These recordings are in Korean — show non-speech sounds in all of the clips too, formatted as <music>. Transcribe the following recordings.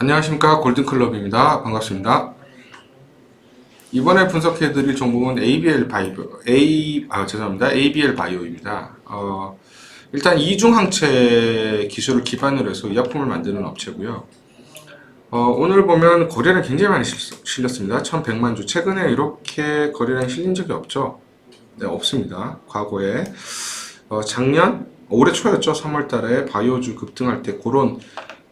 안녕하십니까 골든클럽입니다. 반갑습니다. 이번에 분석해드릴 종목은 ABL 바이오, A, 아, 죄송합니다. ABL 바이오입니다. 어, 일단 이중항체 기술을 기반으로 해서 의약품을 만드는 업체고요. 어, 오늘 보면 거래량 굉장히 많이 실- 실렸습니다. 1100만 주. 최근에 이렇게 거래량이 실린 적이 없죠. 네, 없습니다. 과거에. 어, 작년, 올해 초였죠. 3월 달에 바이오주 급등할 때 그런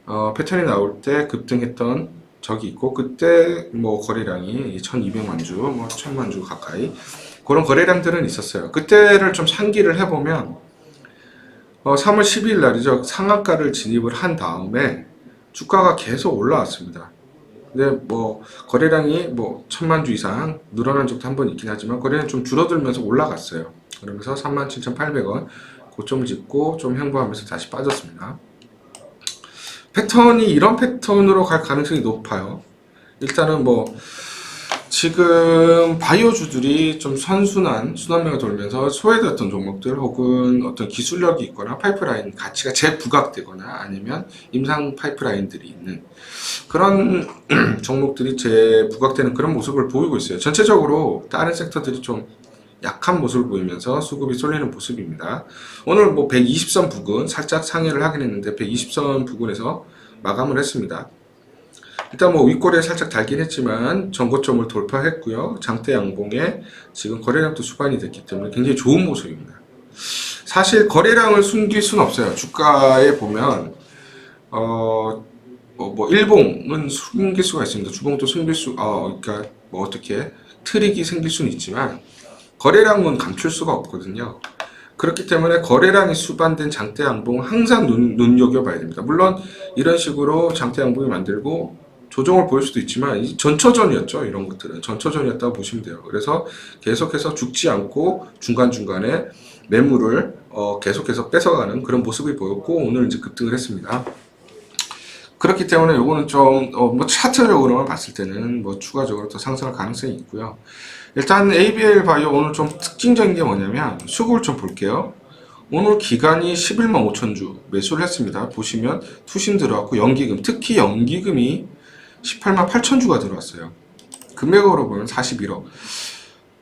어, 패턴이 나올 때 급등했던 적이 있고 그때 뭐 거래량이 1200만 주, 뭐 1000만 주 가까이 그런 거래량들은 있었어요. 그때를 좀 상기를 해보면 어, 3월 12일 날이죠. 상한가를 진입을 한 다음에 주가가 계속 올라왔습니다. 근데 뭐 거래량이 뭐 천만 주 이상 늘어난 적도 한 번 있긴 하지만 거래량 좀 줄어들면서 올라갔어요. 그러면서 37,800원 고점을 찍고 좀 횡보하면서 다시 빠졌습니다. 패턴이 이런 패턴으로 갈 가능성이 높아요. 일단은 뭐 지금 바이오주들이 좀 선순환 순환매가 돌면서 소외됐던 종목들 혹은 어떤 기술력이 있거나 파이프라인 가치가 재부각되거나 아니면 임상 파이프라인들이 있는 그런 <clears throat> 종목들이 재부각되는 그런 모습을 보이고 있어요. 전체적으로 다른 섹터들이 좀 약한 모습을 보이면서 수급이 쏠리는 모습입니다. 오늘 뭐 120선 부근 살짝 상회를 하긴 했는데 120선 부근에서 마감을 했습니다. 일단 뭐 윗꼬리에 살짝 달긴 했지만 전고점을 돌파했고요. 장대 양봉에 지금 거래량도 수반이 됐기 때문에 굉장히 좋은 모습입니다. 사실 거래량을 숨길 수는 없어요. 주가에 보면 어, 어, 뭐 일봉은 숨길 수가 있습니다. 주봉도 숨길 수, 어, 그러니까 뭐 어떻게 트릭이 생길 수는 있지만 거래량은 감출 수가 없거든요. 그렇기 때문에 거래량이 수반된 장대 양봉 항상 눈, 눈여겨봐야 됩니다. 물론 이런 식으로 장대 양봉이 만들고 조정을 보일 수도 있지만 이 전초전이었죠. 이런 것들은 전초전이었다고 보시면 돼요. 그래서 계속해서 죽지 않고 중간중간에 매물을 어, 계속해서 뺏어가는 그런 모습이 보였고 오늘 이제 급등을 했습니다. 그렇기 때문에 요거는 좀, 어, 뭐, 차트적으로만 봤을 때는 뭐, 추가적으로 더 상승할 가능성이 있고요. 일단, ABL 바이오 오늘 좀 특징적인 게 뭐냐면, 수급을 좀 볼게요. 오늘 기간이 11만 5천 주 매수를 했습니다. 보시면, 투신 들어왔고, 연기금, 특히 연기금이 18만 8천 주가 들어왔어요. 금액으로 보면 41억.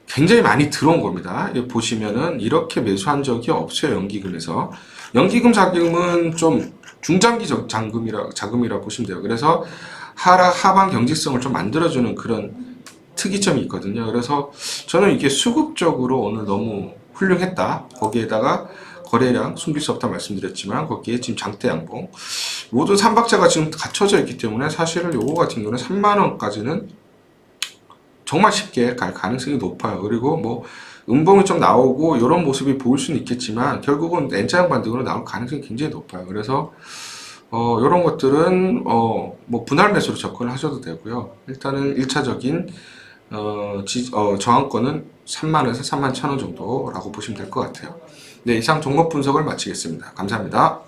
굉장히 많이 들어온 겁니다. 여기 보시면은 이렇게 매수한 적이 없어요. 연기금에서. 연기금 자금은 좀 중장기적 자금이라, 자금이라 보시면 돼요. 그래서 하락, 하방 경직성을 좀 만들어주는 그런 특이점이 있거든요. 그래서 저는 이게 수급적으로 오늘 너무 훌륭했다. 거기에다가 거래량 숨길 수 없다 말씀드렸지만 거기에 지금 장대 양봉 모든 삼박자가 지금 갖춰져 있기 때문에 사실은 요거 같은 경우는 3만 원까지는 정말 쉽게 갈 가능성이 높아요. 그리고 뭐 음봉이 좀 나오고 이런 모습이 보일 수는 있겠지만 결국은 N자형 반등으로 나올 가능성이 굉장히 높아요. 그래서 어 이런 것들은 어 뭐 분할 매수로 접근을 하셔도 되고요. 일단은 1차적인 어, 지, 어 저항권은 3만원에서 3만 1천원 정도라고 보시면 될 것 같아요. 네, 이상 종목 분석을 마치겠습니다. 감사합니다.